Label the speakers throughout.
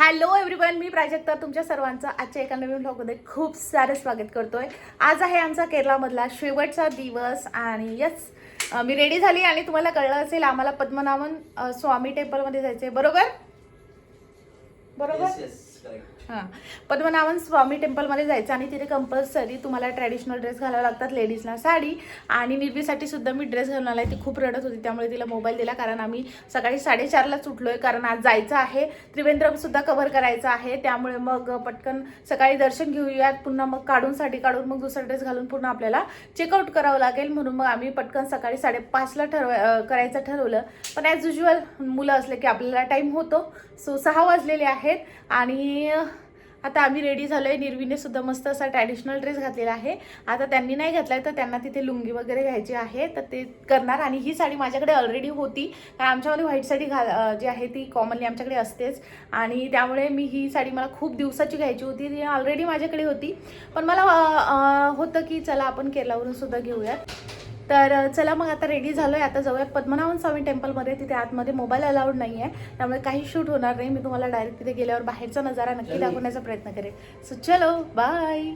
Speaker 1: Hello everyone मी प्राजक्ता. तुमच्या सर्वांचं आजच्या एका नवीन ब्लॉगमध्ये खूप सारं स्वागत करतोय. आज आहे आमचा केरळामधला शेवटचा दिवस आणि यस मी रेडी झाली आणि तुम्हाला कळलं असेल आम्हाला पद्मनाभन स्वामी टेम्पलमध्ये जायचंय. बरोबर? बरोबर?
Speaker 2: Yes, yes.
Speaker 1: हां. पद्मनाभन स्वामी टेम्पलमध्ये जायचं आणि तिथे कंपल्सरी तुम्हाला ट्रॅडिशनल ड्रेस घालावे लागतात लेडीजला साडी. आणि निर्वीसाठी सुद्धा मी ड्रेस घालून आहे ती खूप रडत होती त्यामुळे तिला मोबाईल दिला. कारण आम्ही सकाळी साडेचारलाच आहे कारण आज जायचं आहे. त्रिवेंद्रमसुद्धा कव्हर करायचं आहे. त्यामुळे मग पटकन सकाळी दर्शन घेऊयात. पुन्हा मग काढून साडी काढून मग दुसरा ड्रेस घालून पुन्हा आपल्याला चेकआउट करावं लागेल. म्हणून मग आम्ही पटकन सकाळी साडेपाचला ठरव करायचं ठरवलं. पण ॲज युजल मुलं असले की आपल्याला टाईम होतो. सो सहा वाजलेले आहेत. आणि आता आम्ही रेडी झालोय. निर्वीने सुद्धा मस्त असा ट्रॅडिशनल ड्रेस घातलेला आहे. आता त्यांनी नाही घातलाय तर त्यांना तिथे लुंगी वगैरे घ्यायची आहे. तर ते करणार आणि ही साडी माझ्याकडे ऑलरेडी होती. कारण आमच्यामध्ये व्हाईट साडी घाल जी आहे ती कॉमनली आमच्याकडे असतेच. आणि त्यामुळे मी ही साडी मला खूप दिवसाची घ्यायची होती. ती ऑलरेडी माझ्याकडे होती. पण मला होतं की चला आपण केरलावरून सुद्धा घेऊयात. तर चला मग आता रेडी झालोय. आता जाऊयात पद्मनाभन स्वामी टेम्पलमध्ये तिथे आतमध्ये मोबाईल अलाउड नाही आहे त्यामुळे काही शूट होणार नाही. मी तुम्हाला डायरेक्ट तिथे गेल्यावर बाहेरचा नजारा नक्की दाखवण्याचा प्रयत्न करेन. सो चलो bye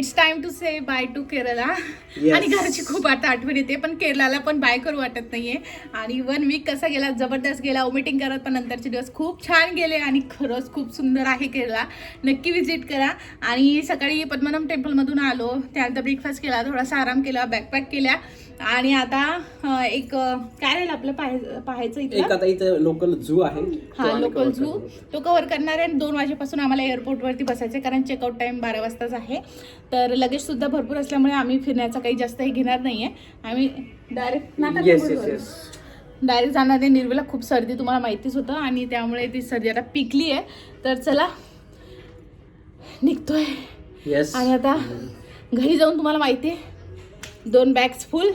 Speaker 1: it's time to say bye to Kerala. आणि घरची खूप आता आठवण येते पण केरलाला पण बाय करू वाटत नाहीये. आणि वन वीक कसा गेला जबरदस्त गेला ओमिटिंग करत पण नंतरचे दिवस खूप छान गेले आणि खरंच खूप सुंदर आहे केरला नक्की विजिट करा. आणि सकाळी पद्मनाभ टेम्पलमधून आलो त्यानंतर ब्रेकफास्ट केला थोडासा आराम केला बॅकपॅक केल्या. आणि आता एक काय राहील आपलं पाहाय पाहायचं
Speaker 2: एक
Speaker 1: इथं
Speaker 2: आता इथं लोकल झू आहे.
Speaker 1: हा लोकल झू. तो कव्हर करणार. आहे आणि दोन वाजेपासून आम्हाला एअरपोर्टवरती बसायचं आहे कारण चेकआउट टाईम बारा वाजताच आहे. तर लगेच सुद्धा भरपूर असल्यामुळे आम्ही फिरण्याचा काही जास्त हे घेणार नाहीये. आम्ही डायरेक्ट
Speaker 2: yes.
Speaker 1: डायरेक्ट जाणार आहे निर्वीला खूप सर्दी तुम्हाला माहितीच होतं आणि त्यामुळे ती सर्दी आता पिकली आहे. तर चला निघतोय. आणि आता घरी जाऊन तुम्हाला माहिती आहे दोन bags full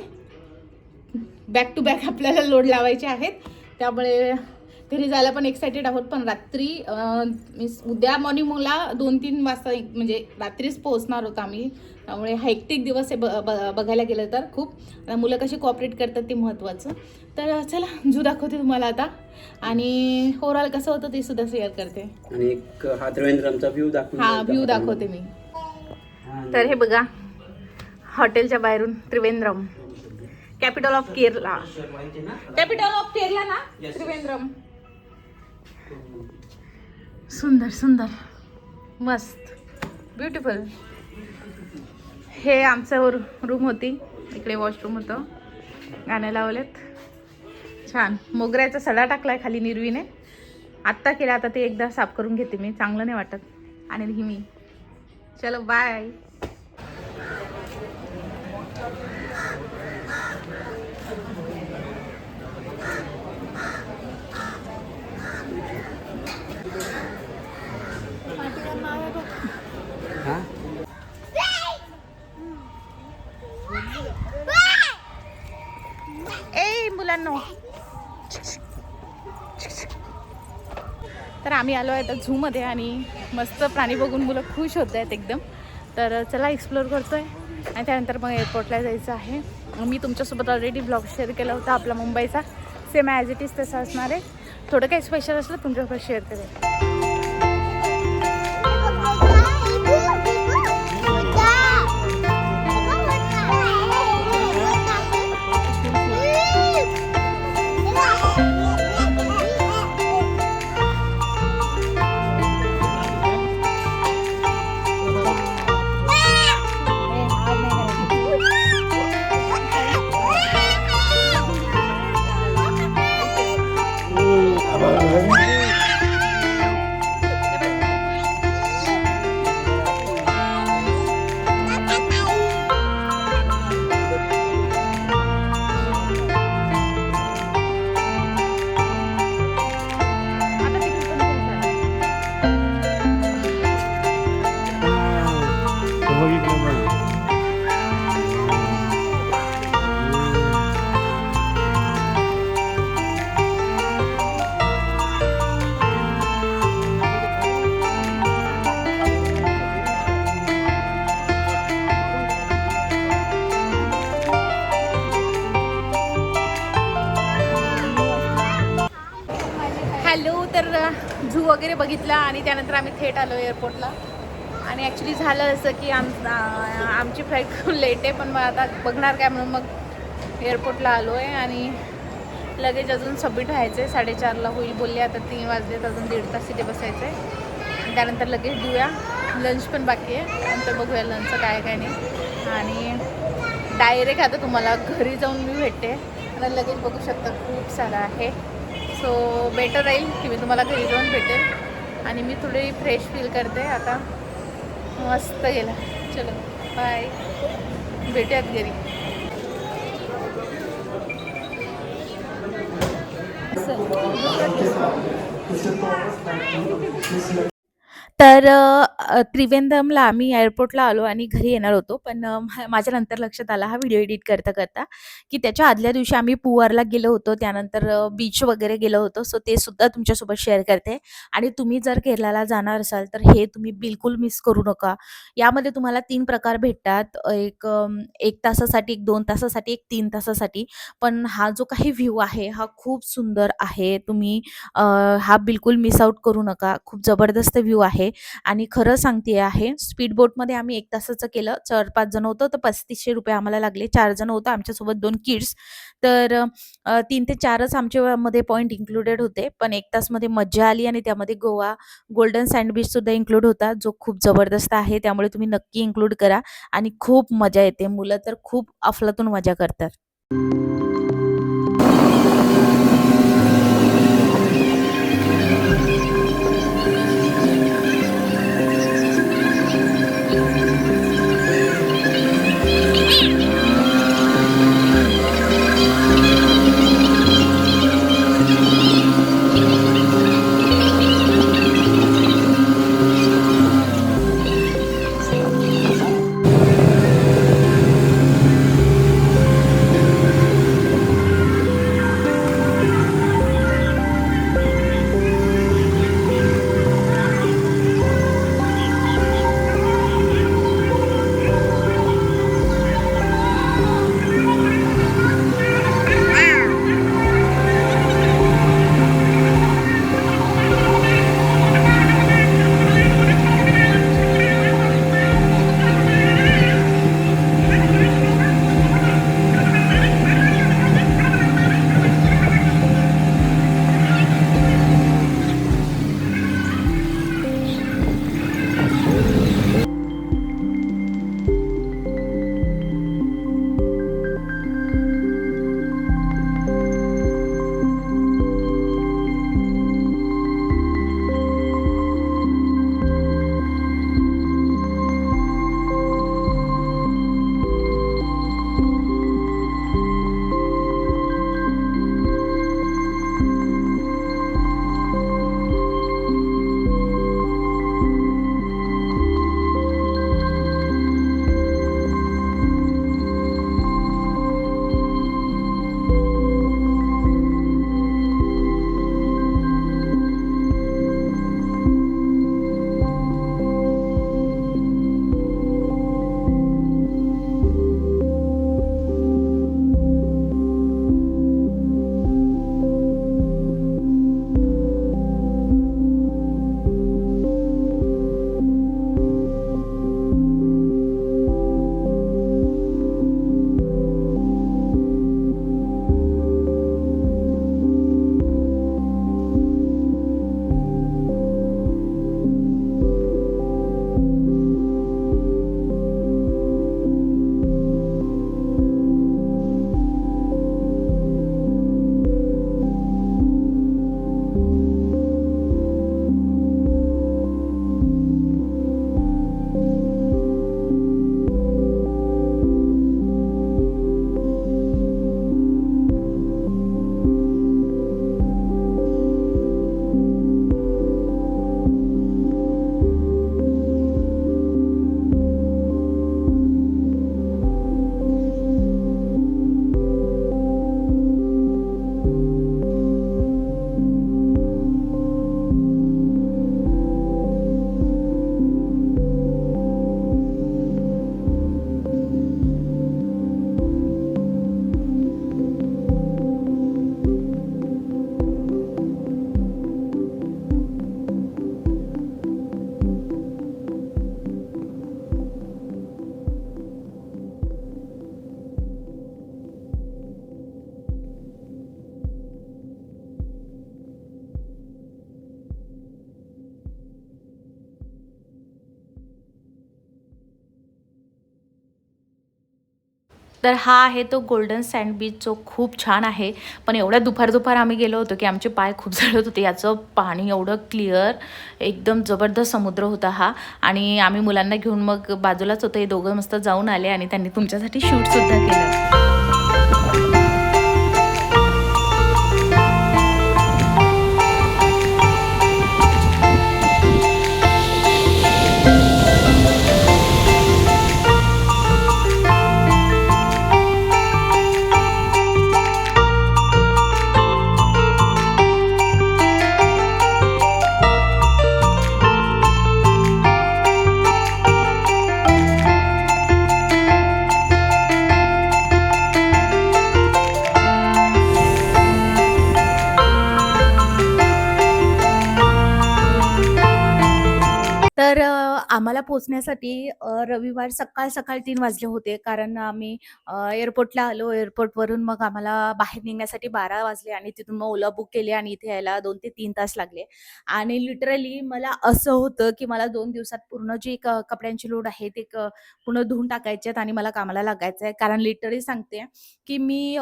Speaker 1: back to back आपल्याला लोड लावायचे आहेत. त्यामुळे घरी जायला पण एक्सायटेड आहोत. पण रात्री मीन्स उद्या मॉर्निंगला दोन तीन वाजता एक- म्हणजे रात्रीच पोहोचणार होतो आम्ही. त्यामुळे हेक्टिक दिवस आहे ब- बघायला गेलं तर खूप. आता मुलं कशी कॉपरेट करतात ते महत्त्वाचं तर चला झू दाखवते तुम्हाला आता. आणि ओव्हरऑल कसं होतं ते सुद्धा शेअर करते.
Speaker 2: आणि एक हा त्रिवेंद्रमचा व्ह्यू दाखवून
Speaker 1: हा व्ह्यू दाखवते मी. तर हे बघा हॉटेलच्या बाहेरून Trivandrum. Capital of Kerala capital of Kerala ना. त्रिवेंद्रम. सुंदर सुंदर. मस्त. ब्युटिफुल हे आमचं रूम होती. इकडे वॉशरूम होतं. गाणे लावलेत. छान. मोगऱ्याचा सडा टाकलाय खाली निर्वीने. आत्ता केला आता ते एकदा साफ करून घेते मी. चांगलं नाही वाटत. आणि ही मी चलो बाय
Speaker 2: हा
Speaker 1: मित्रांनो. तर आम्ही आलो आहे तर झूमध्ये आणि मस्त प्राणी बघून मुलं खुश होत आहेत एकदम. तर चला एक्सप्लोअर करतोय. आणि त्यानंतर मग एअरपोर्टला जायचं आहे. मी तुमच्यासोबत ऑलरेडी ब्लॉग शेअर केला होता आपला मुंबईचा. सेम ॲज इट इज तसं असणार आहे. थोडं काही स्पेशल असलं तुमच्यासोबत शेअर करेल वगैरे बघितला आणि त्यानंतर आम्ही थेट आलो एअरपोर्टला आणि ॲक्च्युली झालं असं की आम आमची फ्लाईट खूप लेट आहे पण मग आता बघणार काय म्हणून मग एअरपोर्टला आलो आहे आणि लगेच अजून सबमिट व्हायचं आहे साडेचारला होईल बोलले आता तीन वाजलेत अजून दीड तास तिथे बसायचं आहे त्यानंतर लगेच देऊया लंच पण बाकी आहे. त्यानंतर बघूया लंचचं काय काय नाही. आणि डायरेक्ट आता तुम्हाला घरी जाऊन मी भेटते. आणि लगेच बघू शकता खूप सारं आहे. सो बेटर राहील की मी तुम्हाला घरी जाऊन भेटेल. आणि मी थोडी फ्रेश फील करते. आता मस्त गेला. चलो बाय भेटूयात घरी. तर त्रिवेंद्रमला आम्ही एअरपोर्टला आलो आणि घरी येणार होतो. पण माझ्या नंतर लक्षात आला हा व्हिडिओ एडिट करता करता की त्याच्या आदल्या दिवशी आम्ही पुवारला गेलो होतो. त्यानंतर बीच वगैरे गेलो होतो. सो ते सुद्धा तुमच्यासोबत शेअर करते. आणि तुम्ही जर केरळाला जाणार असाल तर हे तुम्ही बिलकुल मिस करू नका. यामध्ये तुम्हाला तीन प्रकार भेटतात. एक एक तासासाठी एक दोन तासासाठी एक तीन तासासाठी. पण हा जो काही व्ह्यू आहे हा खूप सुंदर आहे. तुम्ही हा बिलकुल मिस आउट करू नका. खूप जबरदस्त व्ह्यू आहे. आणि खरं सांगते आहे स्पीड बोटमध्ये आम्ही एक तासाचं केलं. चार पाच जण होतो तर पस्तीसशे रुपये आम्हाला लागले. चार जण होतं आमच्यासोबत दोन किड्स. तर तीन ते चारच आमच्यामध्ये पॉईंट इन्क्लुडेड होते. पण एक तासमध्ये मज्जा आली आणि त्यामध्ये गोवा गोल्डन सँडविच सुद्धा इन्क्लूड होता जो खूप जबरदस्त आहे. त्यामुळे तुम्ही नक्की इन्क्लूड करा. आणि खूप मजा येते. मुलं तर खूप अफलातून मजा करतात. तर हा आहे तो गोल्डन सँड बीच जो खूप छान आहे. पण एवढ्या दुपार दुपार आम्ही गेलो होतो की आमचे पाय खूप जळत होते. याचं पाणी एवढं क्लिअर एकदम जबरदस्त समुद्र होता हा. आणि आम्ही मुलांना घेऊन मग बाजूलाच होतो. हे दोघं मस्त जाऊन आले आणि त्यांनी तुमच्यासाठी शूटसुद्धा केलं. आम्हाला पोचण्यासाठी रविवार सकाळ सकाळ तीन वाजले होते. कारण आम्ही एअरपोर्टला आलो. एअरपोर्टवरून मग आम्हाला बाहेर निघण्यासाठी बारा वाजले आणि तिथून मग ओला बुक केली आणि इथे यायला दोन ते तीन तास लागले. आणि लिटरली मला असं होतं की मला दोन दिवसात पूर्ण जी कपड्यांची लोड आहे ते क पूर्ण धुवून टाकायचे आहेत आणि मला कामाला लागायचं आहे. कारण लिटरली सांगते की मी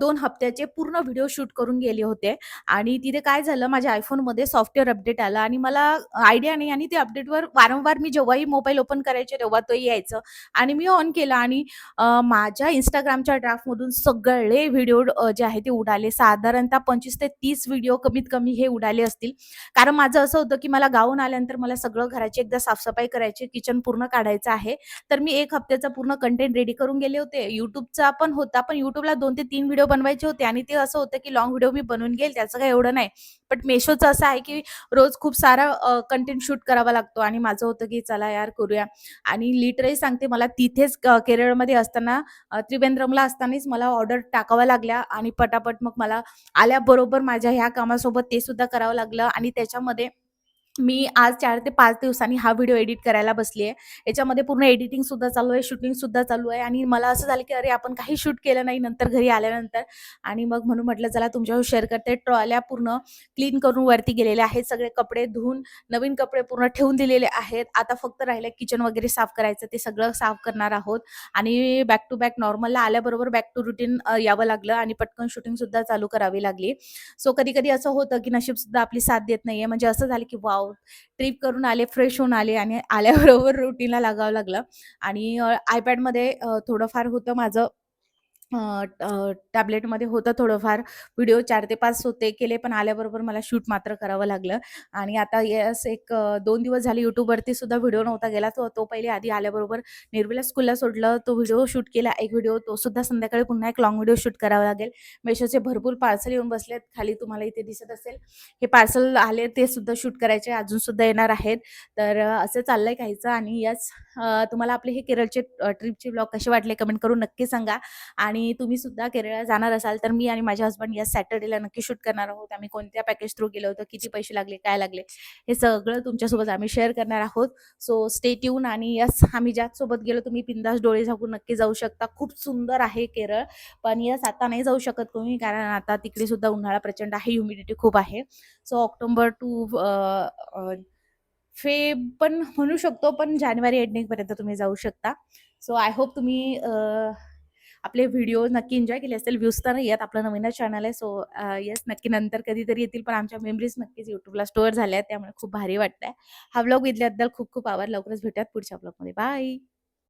Speaker 1: दोन हप्त्याचे पूर्ण व्हिडिओ शूट करून गेले होते. आणि तिथे काय झालं माझ्या आयफोनमध्ये सॉफ्टवेअर अपडेट आला आणि मला आयडिया नाही आणि ते अपडेटवर वारंवार मी जेव्हाही मोबाईल ओपन करायचे तेव्हा तो यायचं. आणि मी ऑन केला आणि माझ्या इंस्टाग्रामच्या ड्राफ्टमधून सगळे व्हिडिओ जे आहे ते उडाले. साधारणतः पंचवीस ते तीस व्हिडिओ कमीत कमी हे उडाले असतील. कारण माझं असं होतं की मला गावून आल्यानंतर मला सगळं घराची एकदा साफसफाई करायची किचन पूर्ण काढायचं आहे. तर मी एक हप्त्याचा पूर्ण कंटेंट रेडी करून गेले होते. युट्यूबचा पण होता पण युट्यूबला दोन ते तीन व्हिडिओ बनवायचे होते. आणि ते असं होतं की लॉंग व्हिडिओ मी बनवून घेईल त्याचं काही एवढं नाही. बट मेशोचं असं आहे की रोज खूप सारा कंटेंट शूट करावा लागतो. आणि माझं होतं की चला यार करूया. आणि लिटरली सांगते मला तिथेच केरळमध्ये असताना त्रिवेंद्रमला असतानाच मला ऑर्डर टाकाव्या लागल्या आणि पटापट मग मला आल्याबरोबर माझ्या ह्या कामासोबत ते सुद्धा करावं लागलं आणि त्याच्यामध्ये मी आज चार ते पाच दिवसांनी हा व्हिडिओ एडिट करायला बसली आहे याच्यामध्ये पूर्ण एडिटिंग सुद्धा चालू आहे शूटिंग सुद्धा चालू आहे आणि मला असं झालं की अरे आपण काही शूट केलं नाही नंतर घरी आल्यानंतर आणि मग म्हणून म्हटलं चला तुमच्यावर शेअर करते. ट्रॉल्या पूर्ण क्लीन करून वरती गेलेले आहेत सगळे कपडे धुवून नवीन कपडे पूर्ण ठेवून दिलेले आहेत. आता फक्त राहिलं किचन वगैरे साफ करायचं ते सगळं साफ करणार आहोत आणि बॅक टू बॅक नॉर्मलला आल्याबरोबर बॅक टू रुटीन यावं लागलं आणि पटकन शूटिंग सुद्धा चालू करावी लागली. सो कधी कधी असं होतं की नशीब सुद्धा आपली साथ देत नाहीये. म्हणजे असं झालं की वाव ट्रिप करून आले फ्रेश होऊन आले आणि आल्याबरोबर रुटीनला लागावं लागलं. आणि आयपॅडमध्ये थोडंफार होतं माझं टॅबलेटमध्ये होतं थोडंफार. व्हिडिओ चार ते पाच होते केले पण आल्याबरोबर मला शूट मात्र करावं लागलं. आणि आता येस एक दोन दिवस झाले यूट्यूबवरती सुद्धा व्हिडिओ नव्हता गेला. तो तो पहिले आधी आल्याबरोबर निर्मला स्कूलला सोडलं. तो व्हिडिओ शूट केला एक व्हिडिओ तो सुद्धा संध्याकाळी पुन्हा एक लॉंग व्हिडिओ शूट करावा लागेल. मेशोचे भरपूर पार्सल येऊन बसलेत. खाली तुम्हाला इथे दिसत असेल. हे पार्सल आले ते सुद्धा शूट करायचे. अजून सुद्धा येणार आहेत. तर असं चाललंय काहीचं. आणि यस तुम्हाला आपले हे केरळचे ट्रिपचे ब्लॉग कसे वाटले? कमेंट करून नक्की सांगा. आणि तुम्ही सुद्धा केरळला जाणार असाल तर मी आणि माझे हसबंड या सॅटर्डेला नक्की शूट करणार आहोत. आम्ही कोणत्या पॅकेज थ्रू गेलो होतो किती पैसे लागले काय लागले हे सगळं तुमच्यासोबत आम्ही शेअर करणार आहोत. सो स्टे ट्यून आणि यस आम्ही ज्यासोबत गेलो तुम्ही बिंदास डोळे झाकून नक्की जाऊ शकता. खूप सुंदर आहे केरळ पण यस आता नाही जाऊ शकत तुम्ही कारण आता तिकडे सुद्धा उन्हाळा प्रचंड आहे ह्युमिडिटी खूप आहे. सो ऑक्टोबर टू फेब पण म्हणू शकतो पण जानेवारी एंडिंगपर्यंत तुम्ही जाऊ शकता. सो आय होप तुम्ही आपले व्हिडिओ नक्की एन्जॉय केले असतील. व्ह्यूज तर नाही आहेत आपलं नवीनच चॅनल आहे. सो येस नक्की नंतर कधीतरी येतील. पण आमच्या मेमरीज नक्कीच युट्यूबला स्टोअर झाल्या आहेत त्यामुळे खूप भारी वाटतंय. हा ब्लॉग इथल्याबद्दल खूप खूप आवाज लवकरच भेटूयात पुढच्या ब्लॉगमध्ये बाय